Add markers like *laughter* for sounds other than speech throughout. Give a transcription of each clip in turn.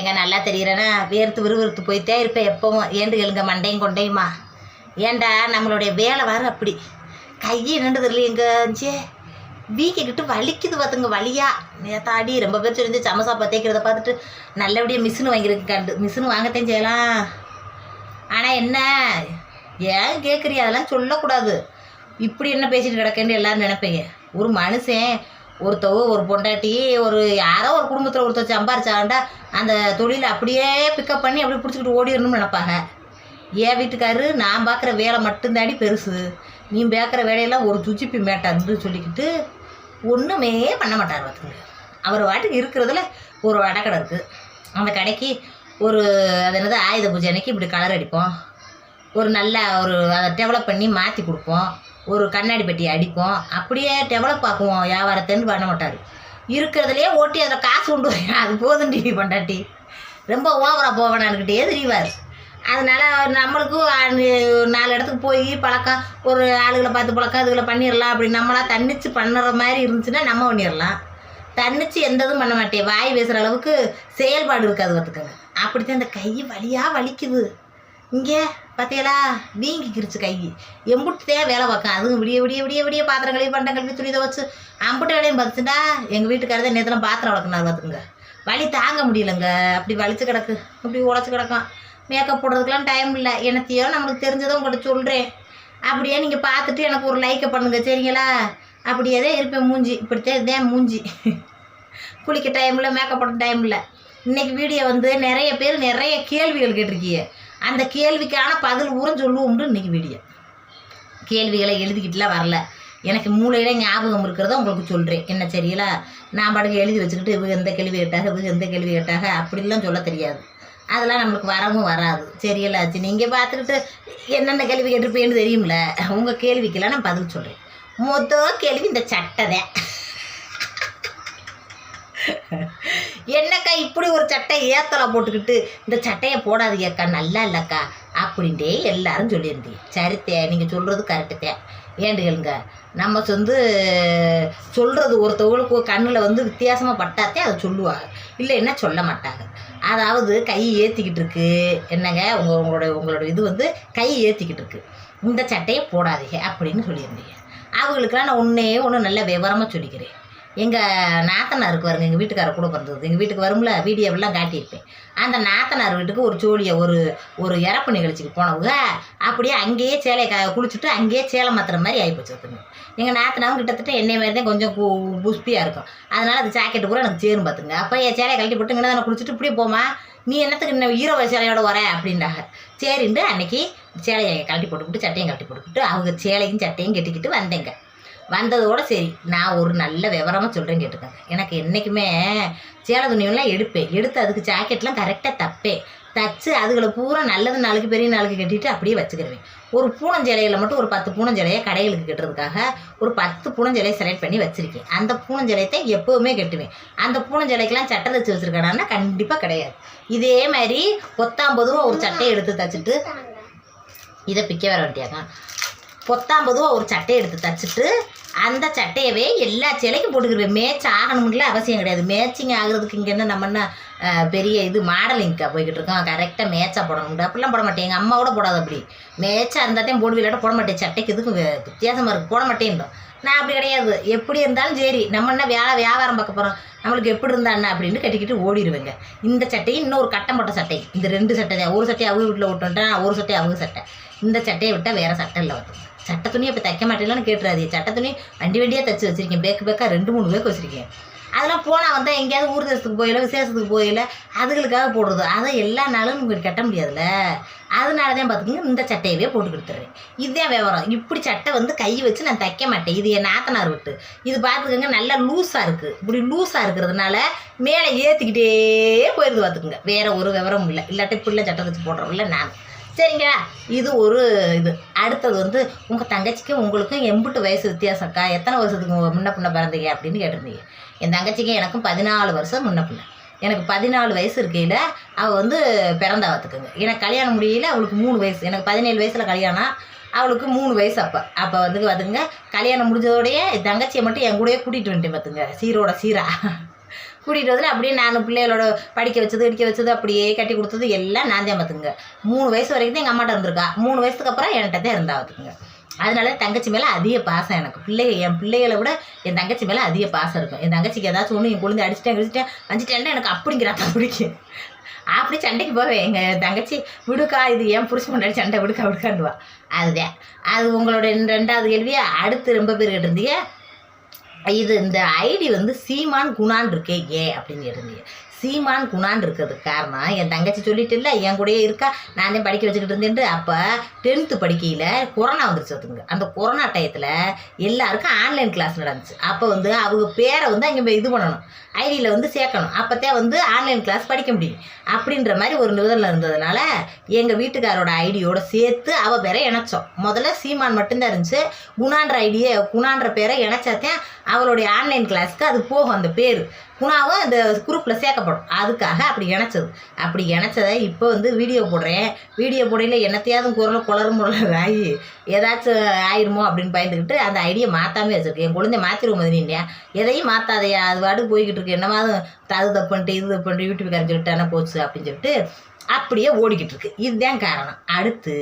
எங்க நல்லா தெரிகிறேன்னா வேர்த்து விறுவிறுத்து போயிட்டே இருப்பேன் எப்பவும். ஏண்டு எழுங்க மண்டையும் கொண்டையுமா? ஏண்டா நம்மளுடைய வேலை வர அப்படி. கையை நின்றுது இல்லை எங்க வீக்கிக்கிட்டு வலிக்குது பார்த்துங்க வழியா நேத்தாடி ரொம்ப பேர் சொல்லி சமசா தேய்க்கிறத பார்த்துட்டு நல்லபடியாக மிஷின் வாங்கியிருக்கு கண்டு. மிஷின் வாங்கத்தான் செய்யலாம். ஆனால் என்ன? ஏன் கேட்குறியா அதெல்லாம் சொல்லக்கூடாது. இப்படி என்ன பேசிட்டு கிடக்கேன்னு எல்லாரும் நினைப்பீங்க. ஒரு மனுஷன் ஒருத்தவ ஒரு பொண்டாட்டி ஒரு யாரோ ஒரு குடும்பத்தில் ஒருத்தர் சம்பாரிச்சாண்டா அந்த தொழிலை அப்படியே பிக்கப் பண்ணி அப்படியே பிடிச்சிக்கிட்டு ஓடிடணும்னு நினைப்பாங்க. என் வீட்டுக்காரு நான் பார்க்குற வேலை மட்டும்தாடி பெருசு. நீ பார்க்குற வேலையெல்லாம் ஒரு சுச்சிப்பி மேட்டான்னு சொல்லிக்கிட்டு ஒன்றுமே பண்ண மாட்டார் பார்த்துங்க அவர் வாட்டுக்கு இருக்கிறதுல ஒரு வடக்கடை இருக்குது அந்த கடைக்கு ஒரு அது என்னது ஆயுத பூஜை அன்னைக்கு இப்படி கலர் அடிப்போம். ஒரு நல்ல ஒரு அதை டெவலப் பண்ணி மாற்றி கொடுப்போம். ஒரு கண்ணாடி பெட்டி அடிப்போம். அப்படியே டெவலப் ஆக்குவோம். வியாபாரத்தைன்னு பண்ண மாட்டார். இருக்கிறதுலையே ஓட்டி அதில் காசு கொண்டு வரேன் அது போதும் டிவி பண்டாட்டி. ரொம்ப ஓவராக போவேனான்னுக்கிட்டே தெரியவார் அதனால் நம்மளுக்கும் நாலு இடத்துக்கு போய் பழக்கம். ஒரு ஆளுகளை பார்த்து பழக்கம் அதுகளை பண்ணிடலாம் அப்படி நம்மளா தன்னிச்சு பண்ணுற மாதிரி இருந்துச்சுன்னா நம்ம பண்ணிடலாம் தன்னிச்சு எந்த இதுவும் பண்ண மாட்டேன். வாய் பேசுகிற அளவுக்கு செயல்பாடு இருக்காது பார்த்துக்கோங்க. அப்படித்தான் இந்த கை வலியாக வலிக்குது. இங்கே பார்த்தீங்களா வீங்கிக்கிருச்சு கை. எம்புட்டுதே வேலை பார்க்கும். அதுவும் விடிய விடிய விடிய விடிய பாத்திரம் கழுவி பண்டம் கழுவி துணி துவச்சு அம்புட்டு வேலையும் பார்த்துட்டா எங்கள் வீட்டுக்காரதான் நேற்றுலாம் பாத்திரம் வளர்க்குனார் பார்த்துக்குங்க வலி தாங்க முடியலங்க. அப்படி வலிச்சு கிடக்கு. அப்படி உழைச்சி கிடக்கும். மேக்கப் போடுறதுக்கெலாம் டைம் இல்லை. என்னத்தையோ நம்மளுக்கு தெரிஞ்சதை உங்கள்கிட்ட சொல்கிறேன் அப்படியே நீங்கள் பார்த்துட்டு எனக்கு ஒரு லைக்கை பண்ணுங்கள் சரிங்களா? அப்படியே தான் இருப்பேன் மூஞ்சி. இப்படித்தான் இதே மூஞ்சி. குளிக்க டைமில் மேக்கப் போட டைம் இல்லை. இன்னைக்கு வீடியோ வந்து நிறைய பேர் நிறைய கேள்விகள் கேட்டிருக்கீங்க. அந்த கேள்விக்கான பதில் ஊரம் சொல்லுவோம்னு இன்றைக்கி வீடியோ கேள்விகளை எழுதிக்கிட்டுலாம் வரல. எனக்கு மூளையில ஞாபகம் இருக்கிறத உங்களுக்கு சொல்கிறேன் என்ன சரிங்களா நான் பாட்டுக்கு எழுதி வச்சுக்கிட்டு இவங்க எந்த கேள்வி கேட்டாக? இவங்க எந்த கேள்வி கேட்டாக? அப்படிலாம் சொல்ல தெரியாது. அதெல்லாம் நம்மளுக்கு வரவும் வராது. சரியில்ல ஆச்சு நீங்கள் பார்த்துக்கிட்டு என்னென்ன கேள்வி கேட்டிருப்பேன்னு தெரியும்ல? உங்கள் கேள்விக்கெல்லாம் நான் பதில் சொல்கிறேன் மொத்த கேள்வி இந்த சட்டதை என்னக்கா இப்படி ஒரு சட்டை ஏத்தலை போட்டுக்கிட்டு இந்த சட்டையை போடாதீங்கக்கா நல்லா இல்லைக்கா அப்படின்ட்டே எல்லாரும் சொல்லியிருந்தீங்க. சரித்தே நீங்கள் சொல்கிறது கரெக்டுத்தே ஏண்டுகளுங்க நம்ம வந்து சொல்கிறது ஒருத்தவங்களுக்கு கண்ணில் வந்து வித்தியாசமாக பட்டாத்தே அதை சொல்லுவாங்க. இல்லைன்னா சொல்ல மாட்டாங்க. அதாவது கை ஏற்றிக்கிட்டு இருக்கு. என்னங்க உங்கள் உங்களோட உங்களோட இது வந்து கை ஏற்றிக்கிட்டு இருக்கு. இந்த சட்டையை போடாதீங்க அப்படின்னு சொல்லியிருந்தீங்க. அவங்களுக்குலாம் நான் ஒன்றே ஒன்று நல்ல விவரமாக சொல்லிக்கிறேன். எங்கள் நாத்தனாருக்கு வருங்க எங்கள் வீட்டுக்காரர் கூட பிறந்தது. எங்கள் வீட்டுக்கு வரும்ல வீடியோவெல்லாம் காட்டியிருப்பேன். அந்த நாத்தனார் வீட்டுக்கு ஒரு ஜோடியை ஒரு ஒரு இறப்பு நிகழ்ச்சிக்கு போனவங்க அப்படியே அங்கேயே சேலையை க குளிச்சுட்டு அங்கேயே சேலை மாத்துற மாதிரி ஆகிப்போச்சு பார்த்துங்க எங்கள் நாத்தனாவும் கிட்டத்தட்ட என்னை மாதிரி தான் கொஞ்சம் கு- புஷ்பியாக இருக்கும். அதனால் அந்த ஜாக்கெட்டு கூட எனக்கு சேரும் பார்த்துங்க அப்போ என் சேலையை கழட்டி போட்டு இங்கே தானே குளிச்சுட்டு இப்படியே போமா நீ என்னத்துக்கு இன்னும் ஈரோ சேலையோட வர? அப்படின்றாங்க. சரின்ட்டு அன்னைக்கு சேலையை கழட்டி போட்டுக்கிட்டு சட்டையும் கழட்டி போட்டுக்கிட்டு அவங்க சேலையும் சட்டையும் கட்டிக்கிட்டு வந்தேங்க. வந்ததோட சரி நான் ஒரு நல்ல விவரமாக சொல்கிறேன் கேட்டுக்கோங்க எனக்கு என்றைக்குமே சேலை துணியெல்லாம் எடுப்பேன். எடுத்து அதுக்கு ஜாக்கெட்லாம் கரெக்டாக தப்பேன். தச்சு அதுகளை பூரா நல்லது நாளுக்கு பெரிய நாளுக்கு கட்டிட்டு அப்படியே வச்சுக்கிடுவேன் ஒரு பூனஞ்சேலையில் மட்டும் ஒரு பத்து பூனஞ்சேலையை கடைகளுக்கு கட்டுறதுக்காக ஒரு பத்து பூனஞ்சேலையை செலக்ட் பண்ணி வச்சுருக்கேன். அந்த பூனஞ்சிலையத்தை எப்போவுமே கட்டுவேன். அந்த பூனஞ்சேலைக்கெல்லாம் சட்டை தச்சு வச்சுருக்கானா கண்டிப்பாக கிடையாது. இதே மாதிரி பொத்தாம்பதும் ஒரு சட்டையை எடுத்து தச்சுட்டு இதை பிக்க வர வேண்டியாங்க ஒரு சட்டையை எடுத்து தச்சுட்டு அந்த சட்டையவே எல்லா சேலைக்கும் போட்டுக்கிடுவேன் மேட்ச் ஆகணும்ல அவசியம் கிடையாது. மேட்சிங் ஆகுறதுக்கு இங்கே என்ன நம்ம என்ன பெரிய இது மாடலிங்க்கா போய்கிட்டு இருக்கோம். கரெக்டாக மேட்சாக போடணும். அப்படிலாம் போட மாட்டேன். எங்கள் அம்மா கூட போடாது அப்படி. மேட்சாக இருந்தாத்தையும் போடு விளையாட போட மாட்டேன். சட்டைக்கு இதுக்கும் வித்தியாசமாக இருக்குது போட மாட்டேன்டும் நான் அப்படி கிடையாது. எப்படி இருந்தாலும் சரி நம்ம என்ன வேலை வியாபாரம் பார்க்க போகிறோம் நம்மளுக்கு எப்படி இருந்தா என்ன அப்படின்னு கட்டிக்கிட்டு ஓடிடுவேங்க. இந்த சட்டையும் இன்னொரு கட்டம் போட்ட சட்டை. இந்த ரெண்டு சட்டை ஒரு சட்டையை அவங்க வீட்டில் விட்டுட்டேன் ஒரு சட்டையை அவங்க சட்டை. இந்த சட்டையை விட்டால் வேறு சட்டை இல்லை. வந்துடும் சட்டை துணியை இப்போ தைக்க மாட்டேங்களான்னு கேட்டுறாது சட்டை துணி வண்டி வண்டியாக தைச்சி வச்சிருக்கேன். பேக்கு பேக்காக ரெண்டு மூணு பேக்கு வச்சுருக்கேன். அதெல்லாம் போனால் வந்தால் எங்கேயாவது ஊர் தேசத்துக்கு போயில விசேஷத்துக்கு போயில அதுகளுக்காக போடுறது. அதை எல்லா நாளும் உங்களுக்கு கட்ட முடியாதுல்ல? அதனால தான் பார்த்துக்கிங்க இந்த சட்டையவே போட்டு கொடுத்துட்றேன் இதுதான் விவரம். இப்படி சட்டை வந்து கை வச்சு நான் தைக்க மாட்டேன். இது என் நாத்தனார் விட்டு. இது பார்த்துக்கோங்க நல்லா லூஸாக இருக்குது இப்படி லூஸாக இருக்கிறதுனால மேலே ஏற்றிக்கிட்டே போயிடுது பார்த்துக்குங்க வேறு ஒரு விவரம் இல்லை. இல்லாட்டி பிள்ளை சட்டை வச்சு போடுறோம்ல நான். சரிங்களா இது ஒரு இது. அடுத்தது வந்து உங்கள் தங்கச்சிக்கும் உங்களுக்கும் எம்பிட்டு வயசு வித்தியாசம்க்கா எத்தனை வருஷத்துக்கு முன்ன பின்ன பிறந்தீங்க அப்படின்னு கேட்டிருந்தீங்க. என் தங்கச்சிக்கும் எனக்கும் பதினாலு வருஷம் முன்ன பின்ன. எனக்கு பதினாலு வயசு இருக்கையில் அவள் வந்து பிறந்தா பார்த்துக்குங்க எனக்கு கல்யாணம் முடியல அவளுக்கு மூணு வயசு. எனக்கு பதினேழு வயசில் கல்யாணம் அவளுக்கு மூணு வயசு அப்போ. அப்போ வந்து பார்த்துங்க கல்யாணம் முடிஞ்சதோடைய தங்கச்சியை மட்டும் என் கூடயே கூட்டிகிட்டு வந்துட்டேன் பார்த்துங்க சீரோட சீரா. கூட்டிகிட்டு வந்து அப்படியே நான் பிள்ளைகளோட படிக்க வச்சது இடிக்க வச்சது அப்படியே கட்டி கொடுத்தது எல்லாம் நான் தான் பார்த்துங்க மூணு வயசு வரைக்கும் தான் எங்கள் அம்மாட்ட இருந்திருக்கா. மூணு வயசுக்கு அப்புறம் என்கிட்ட தான் இருந்தா பார்த்துங்க அதனால தங்கச்சி மேலே அதிக பாசம் எனக்கு. பிள்ளைகள் என் பிள்ளைகளை விட என் தங்கச்சி மேலே அதிக பாசம் இருக்கும். என் தங்கச்சிக்கு ஏதாச்சும் ஒன்று என் குழந்தை அடிச்சிட்டேன் அடிச்சிட்டேன் அடிச்சிட்டேன்னா எனக்கு அப்படிங்கிறாங்க பிடிக்கும் அப்படி சண்டைக்கு போவேன் எங்கள் தங்கச்சி விடுக்கா இது ஏன் புருஷன் முன்னாடி சண்டை விடுக்கா விடுக்காண்டுவா அதுதான். அது உங்களோட ரெண்டாவது கேள்வியா? அடுத்து ரொம்ப பேர் கேட்டிருந்தீங்க இது இந்த ஐடி வந்து சீமான் குணான் இருக்கே ஏ அப்படின்னு இருந்தீங்க சீமான் குணான் இருக்கிறதுக்கு காரணம் என் தங்கச்சி சொல்லிட்டு இல்லை என் கூடயே இருக்கா நான் தான் படிக்க வச்சுக்கிட்டு இருந்தேன்ட்டு அப்போ டென்த்து படிக்கையில் கொரோனா வந்துருச்சு அதுங்க அந்த கொரோனா டயத்தில் எல்லாருக்கும் ஆன்லைன் கிளாஸ் நடந்துச்சு. அப்போ வந்து அவங்க பேரை வந்து அங்கே இது பண்ணணும். ஐடியில் வந்து சேர்க்கணும். அப்போத்தான் வந்து ஆன்லைன் கிளாஸ் படிக்க முடியும். அப்படின்ற மாதிரி ஒரு நிபந்தனை இருந்ததுனால எங்கள் வீட்டுக்காரோட ஐடியோட சேர்த்து அவள் பேரை இணைச்சோம். முதல்ல சீமான் மட்டும்தான் இருந்துச்சு. குணான்ற ஐடியை குணான்ற பேரை இணைச்சாத்தான் அவளுடைய ஆன்லைன் கிளாஸ்க்கு அது போகும் அந்த பேர். குணாவும் அந்த குரூப்பில் சேர்க்கப்படும். அதுக்காக அப்படி இணைச்சது. அப்படி இணைச்சதை இப்போ வந்து வீடியோ போடுறேன். வீடியோ போடையில் என்னத்தையாவது குரல் குளறு முரல் ஆகி ஏதாச்சும் ஆயிடுமோ அப்படின்னு பயந்துக்கிட்டு அந்த ஐடியை மாற்றாமே வச்சுருக்கேன். என் குழந்தை மாற்றிடுவோம் மதினியா எதையும் மாற்றாதையா அது பாட்டுக்கு போய்கிட்டு இருக்கு. என்னமாவது அது தப்புன்ட்டு இது தப்புன்ட்டு யூடியூப்காரன் சொல்லிட்டானா போச்சு அப்படின்னு சொல்லிட்டு அப்படியே ஓடிக்கிட்டு இருக்கு. இதுதான் காரணம். அடுத்து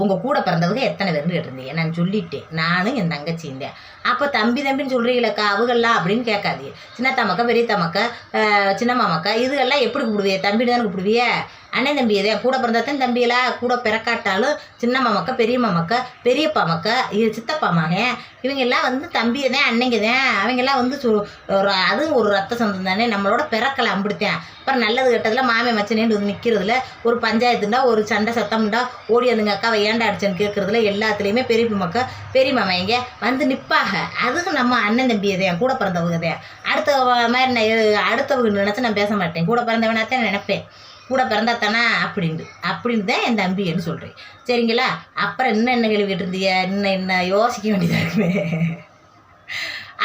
உங்கள் கூட பிறந்தவங்க எத்தனை பேர்னு கேட்டிருந்தீங்க. நான் சொல்லிட்டேன். நானும் என் தங்கச்சி இருந்தேன் அப்போ தம்பி தம்பின்னு சொல்கிறீங்களக்கா அவங்கெல்லாம் அப்படின்னு கேட்காதீங்க. சின்ன தமக்கா பெரிய தமக்கா சின்ன மாமக்கா இதுகெல்லாம் எப்படி கூப்பிடுவிய? தம்பின்னு தானே கூப்பிடுவியே? அண்ணன் தம்பி எதே கூட பிறந்தாத்தான் தம்பியலா கூட பிறக்காட்டாலும் சின்னம்மா மக்கா பெரிய மக்கா பெரியப்பா மக்க இது சித்தப்பா மகன். இவங்க எல்லாம் வந்து தம்பியை தான் அன்னைங்க தான் அவங்கெல்லாம் வந்து சு- ஒரு அதுவும் ஒரு ரத்த சொந்தம் தானே. நம்மளோட பிறக்கலை அம்பிடுத்தேன். அப்புறம் நல்லது கெட்டதில் மாமே மச்சனேன்னு வந்து நிற்கிறதுல ஒரு பஞ்சாயத்துண்டா ஒரு சண்டை சத்தம்டா ஓடி அதுங்க அக்காவை ஏன்டா அடிச்சேன்னு கேட்குறதுல எல்லாத்துலேயுமே பெரிய மக்கா பெரிய மாமா இங்கே வந்து நிற்பாக அதுக்கு நம்ம அண்ணன் தம்பி தான் கூட பிறந்தவங்க தான் அடுத்த மாதிரி நான் அடுத்தவங்க நினச்சி நான் பேச மாட்டேன். கூட பிறந்தவனாத்தான் நினைப்பேன். கூட பிறந்தா தானே அப்படின்ட்டு அப்படின்னு தான் என் தம்பின்னு சொல்கிறேன் சரிங்களா? அப்புறம் இன்னும் என்ன கேள்வி கேட்டிருந்தீங்க? இன்னும் என்ன யோசிக்க வேண்டியதாக இருக்குமே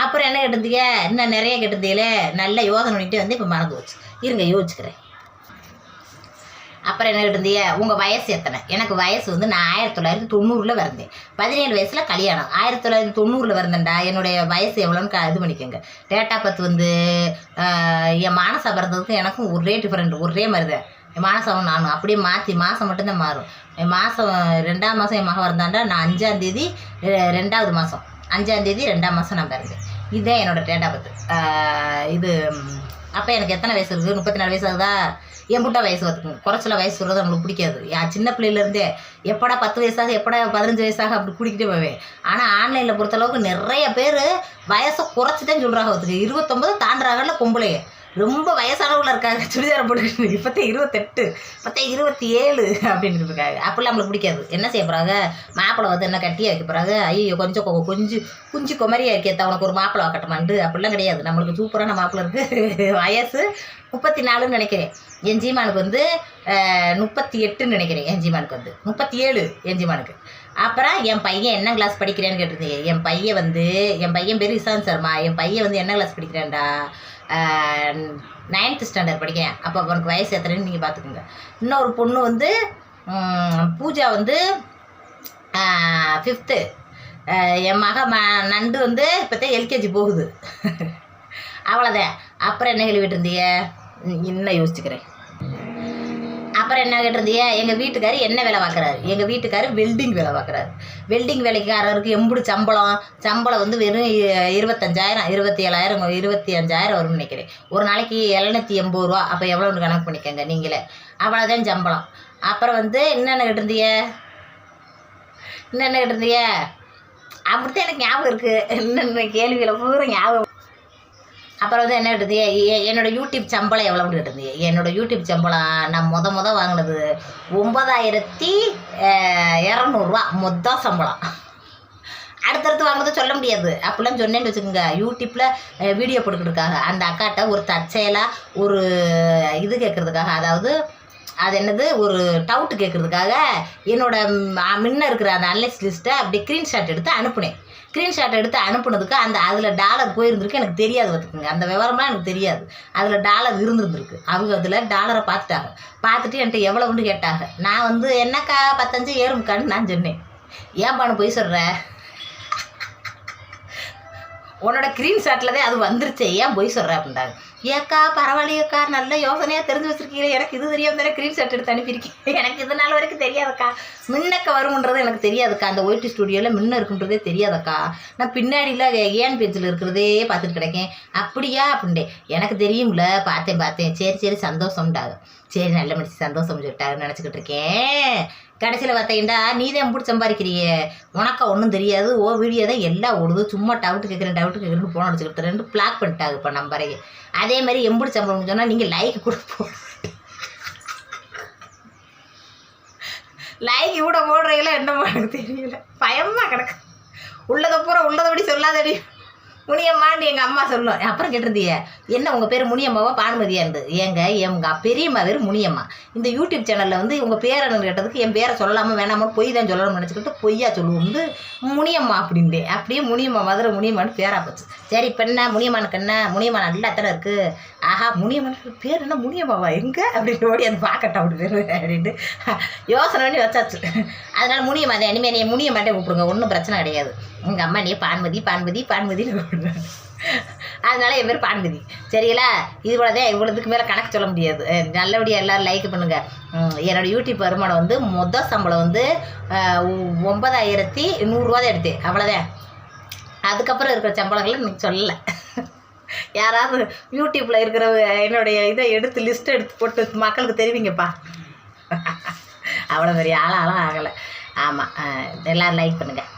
அப்புறம் என்ன கேட்டிருந்தீங்க? இன்னும் நிறைய கேட்டிருந்தீங்களே? நல்லா யோசனை பண்ணிட்டு வந்து இப்போ மறந்து போச்சு. இருங்க யோசிச்சுக்கிறேன். அப்புறம் என்ன கேட்டிருந்தீங்க? உங்கள் வயசு எத்தனை? எனக்கு வயசு வந்து நான் ஆயிரத்தி தொள்ளாயிரத்தி தொண்ணூறில் பிறந்தேன். பதினேழு வயசில் கல்யாணம். ஆயிரத்தி தொள்ளாயிரத்தி தொண்ணூறில் பிறந்தேன்டா. என்னுடைய வயசு எவ்வளோன்னு க இது பண்ணிக்கோங்க. டேட்டா பத்து வந்து என் மானசா பிறந்ததுக்கும் எனக்கும் ஒரே டிஃப்ரெண்ட் ஒரே மாதிரி தான் மாதம் நான் அப்படியே மாற்றி மாதம் மட்டும்தான் மாறும். என் மாதம் ரெண்டாம் மாதம் என் மகன் வந்தாண்டா நான் அஞ்சாந்தேதி ரெ- ரெண்டாவது மாதம் அஞ்சாந்தேதி ரெண்டாம் மாதம் நான் பிறந்தேன். இதுதான் என்னோட டேட்டா பத்து இது அப்போ எனக்கு எத்தனை வயசு இருக்குது? முப்பத்தி நாலு வயசு ஆகுதா? என் புட்டா வயசு பார்த்துக்குங்க. குறைச்சல வயசு சொல்கிறது நம்மளுக்கு பிடிக்காது. என் சின்ன பிள்ளையிலேருந்தே எப்படா பத்து வயசாக எப்படா பதினஞ்சு வயசாக அப்படி கூட்டிக்கிட்டே போவேன். ஆனால் ஆன்லைனில் பொறுத்தளவுக்கு நிறைய பேர் வயசை குறைச்சி தான் சொல்கிறாங்க பார்த்துக்கு இருபத்தொம்பது தாண்டுறாங்கல்ல பொம்பளையே ரொம்ப வயசானவங்கள இருக்காங்க. சுடிதார் போட்டுக்கிட்டு இப்போத்தே இருபத்தெட்டு இப்போத்தே இருபத்தி ஏழு அப்படின்னு இருக்காங்க. அப்படிலாம் நம்மளுக்கு பிடிக்காது. என்ன செய்ய போகிறாங்க மாப்பிள்ளை வந்து என்ன கட்டியாக வைக்க போகிறாங்க ஐயோ கொஞ்சம் கொ- கொஞ்சம் குஞ்சு குமரியா இருக்கேத்த உனக்கு ஒரு மாப்பிள்ளை கட்டமாண்டு அப்படிலாம் கிடையாது. நம்மளுக்கு சூப்பரான மாப்பிள்ளை இருக்குது *laughs* வயசு முப்பத்தி நாலுன்னு நினைக்கிறேன். என் ஜீமானுக்கு வந்து முப்பத்தி எட்டுன்னு நினைக்கிறேன். என் ஜீமானுக்கு வந்து. முப்பத்தி ஏழு என் ஜீமானுக்கு. அப்புறம் என் பையன் என்ன கிளாஸ் படிக்கிறேன்னு கேட்டிருந்தீங்க? என் பையன் வந்து என் பையன் பேர் இசான் சர்மா. என் பையன் வந்து என்ன கிளாஸ் படிக்கிறேன்டா? நைன்த்து ஸ்டாண்டர்ட் படிக்கிறேன். அப்போ உனக்கு வயசு எத்தனைன்னு நீங்கள் பார்த்துக்கோங்க இன்னொரு பொண்ணு வந்து பூஜா வந்து ஃபிஃப்த்து என் மக ம நண்டு வந்து இப்போத்தான் எல்கேஜி போகுது. அவ்வளோதான் அப்புறம் என்ன கேள்விட்டு இருந்தீங்க இன்னும் யோசிச்சுக்கிறேன். அப்புறம் என்ன கேட்டிருந்தீங்க எங்கள் வீட்டுக்காரு என்ன வேலை பார்க்குறாரு? எங்கள் வீட்டுக்காரு வெல்டிங் வேலை பார்க்குறாரு. வெல்டிங் வேலைக்காரருக்கு எம்புடு சம்பளம்? சம்பளம் வந்து வெறும் இருபத்தஞ்சாயிரம் இருபத்தி ஏழாயிரம் இருபத்தி அஞ்சாயிரம் வரும்னு நினைக்கிறேன். ஒரு நாளைக்கு எழுநூற்றி எண்பது ரூபா. அப்போ எவ்வளோன்னு கணக்கு பண்ணிக்கோங்க நீங்களே. அவ்வளோதான் சம்பளம். அப்புறம் வந்து என்னென்ன கேட்டிருந்தீங்க என்னென்ன கேட்டிருந்தீங்க அப்படித்தான் எனக்கு ஞாபகம் இருக்குது என்னென்ன கேள்வியில் பூரா ஞாபகம் அப்புறம் வந்து என்ன கேட்டது? என்னோடய யூடியூப் சம்பளம் எவ்வளோன்னு கேட்டது? என்னோடய யூடியூப் சம்பளம் நான் மொத முத வாங்கினது ஒம்பதாயிரத்தி இரநூறுவா. மொத்த சம்பளம். அடுத்தடுத்து வாங்கினது சொல்ல முடியாது. அப்படிலாம் சொன்னேன்னு வச்சுக்கோங்க. யூடியூப்பில் வீடியோ போட்டுக்கிட்டுருக்காங்க. அந்த அக்காட்ட ஒரு தற்செயலாக ஒரு இது கேட்குறதுக்காக அதாவது அது என்னது? ஒரு டவுட்டு கேட்குறதுக்காக என்னோட முன்ன இருக்கிற அந்த அனலைஸ் லிஸ்ட்டை அப்படி ஸ்க்ரீன்ஷாட் எடுத்து அனுப்புனேன். ஸ்க்ரீன்ஷாட் எடுத்து அனுப்புனதுக்கு அந்த அதில் டாலர் போயிருந்திருக்கு எனக்கு தெரியாது பார்த்துக்குங்க. அந்த விவரம்லாம் எனக்கு தெரியாது. அதில் டாலர் இருந்திருந்திருக்கு. அவங்க அதில் டாலரை பார்த்துட்டாங்க. பார்த்துட்டு என்கிட்ட எவ்வளோன்னு கேட்டாங்க. நான் வந்து என்னக்கா பத்தஞ்சு ஏறும்க்கான்னு நான் சொன்னேன். ஏன்பானு போய் சொல்கிற உன்னோட ஸ்க்ரீன்ஷாட்டில் தான் அது வந்துருச்சே. ஏன் போய் சொல்கிற அப்படின்றாங்க ஏக்கா பரவாயில்லையேக்கா நல்ல யோசனையாக தெரிஞ்சு வச்சிருக்கீங்களே. எனக்கு இது தெரியாம தானே க்ரீம் ஷர்ட் எடுத்து அனுப்பியிருக்கேன் *laughs* எனக்கு இது நாள் வரைக்கும் தெரியாதக்கா. முன்னக்க வரும்ன்றது எனக்கு தெரியாதுக்கா. அந்த ஒயிட் ஸ்டுடியோவில் முன்ன இருக்குன்றதே தெரியாதக்கா. நான் பின்னாடியில் ஏன் பேஜில் இருக்கிறதே பார்த்துட்டு கிடைக்கேன். அப்படியா அப்படின்ட்டே எனக்கு தெரியும்ல. பார்த்தேன் பார்த்தேன். சரி சரி சந்தோஷம்டாங்க சரி நல்ல மனுஷன் சந்தோஷம் சொல்லிட்டாருன்னு நினச்சிக்கிட்டு இருக்கேன். கடைசியில் பார்த்தீங்கன்னா நீ தான் பிடிச்சி சம்பாதிக்கிறியே. உனக்கா ஒன்றும் தெரியாது. ஓ வீடியோ தான் எல்லாம் ஓடுது. சும்மா டவுட்டு கேட்குறேன் டவுட்டு கேட்குறேன்னு போன அடிச்சுக்கிட்டு ரெண்டு பிளாக் பண்ணிட்டாங்க இப்போ நம்பரையே அதே மாதிரி எம்புடி சம்பளம் சொன்னால் நீங்கள் லைக் கூட போட லைக் கூட போடுறீங்களா என்னமோ எனக்கு தெரியல. பயமாக கிடக்கு. உள்ளதை பூரா உள்ளதபடி சொல்லாதடி. உனியம்மான்னு எங்கள் அம்மா சொல்லும். அப்புறம் கேட்டிருந்தியே என்ன உங்கள் பேர் முனியம்மாவா? பானுமதியா இருந்து ஏங்க எங்கள் பெரியம்மா பேர் முனியம்மா. இந்த யூடியூப் சேனலில் வந்து உங்கள் பேர் கேட்டதுக்கு என் பேரை சொல்லாமல் வேணாமல் பொய் தான் சொல்லணும்னு நினச்சிக்கிட்டு பொய்யா சொல்லுவோம். வந்து முனியம்மா அப்படின்ட்டு. அப்படியே முனியம்மா மதுரை முனியம்மான்னு பேரா போச்சு. சரி இப்போ என்ன? முனியம்மானுக்கு என்ன? முனியம்மா நல்லா அத்தனை இருக்குது ஆஹா முனியம்மானுக்கு பேர் என்ன? முனியம்மாவா? எங்கே? அப்படின்னு ஓடி அந்த பார்க்கட்டும் அப்படி பேர் அப்படின்ட்டு யோசனை பண்ணி வச்சாச்சு. அதனால் முனியம்மா இனிமேல் நீ முனியம்மாட்டே கூப்பிடுங்க. ஒன்றும் பிரச்சனை கிடையாது. உங்கள் அம்மா நீ பான்மதி பான்மதி பான்மதின்னு கூப்பிடுறாங்க. அதனால என் பேர் பான்மதி. சரிங்களா? இது போல தான் இவ்வளோதுக்கு மேலே கணக்கு சொல்ல முடியாது. நல்லபடியாக எல்லோரும் லைக் பண்ணுங்கள் என்னோடய யூடியூப் வருமானம் வந்து மொதல் சம்பளம் வந்து ஒன்பதாயிரத்தி நூறுரூவா தான் எடுத்தேன். அவ்வளோதான் அதுக்கப்புறம் இருக்கிற சம்பளங்களை எனக்கு சொல்லலை. யாராவது யூடியூப்பில் இருக்கிற என்னுடைய இதை எடுத்து லிஸ்ட் எடுத்து போட்டு மக்களுக்கு தெரிவிங்கப்பா. அவ்வளோ பெரிய ஆளாலாம் ஆகலை. ஆமாம் எல்லோரும் லைக் பண்ணுங்கள்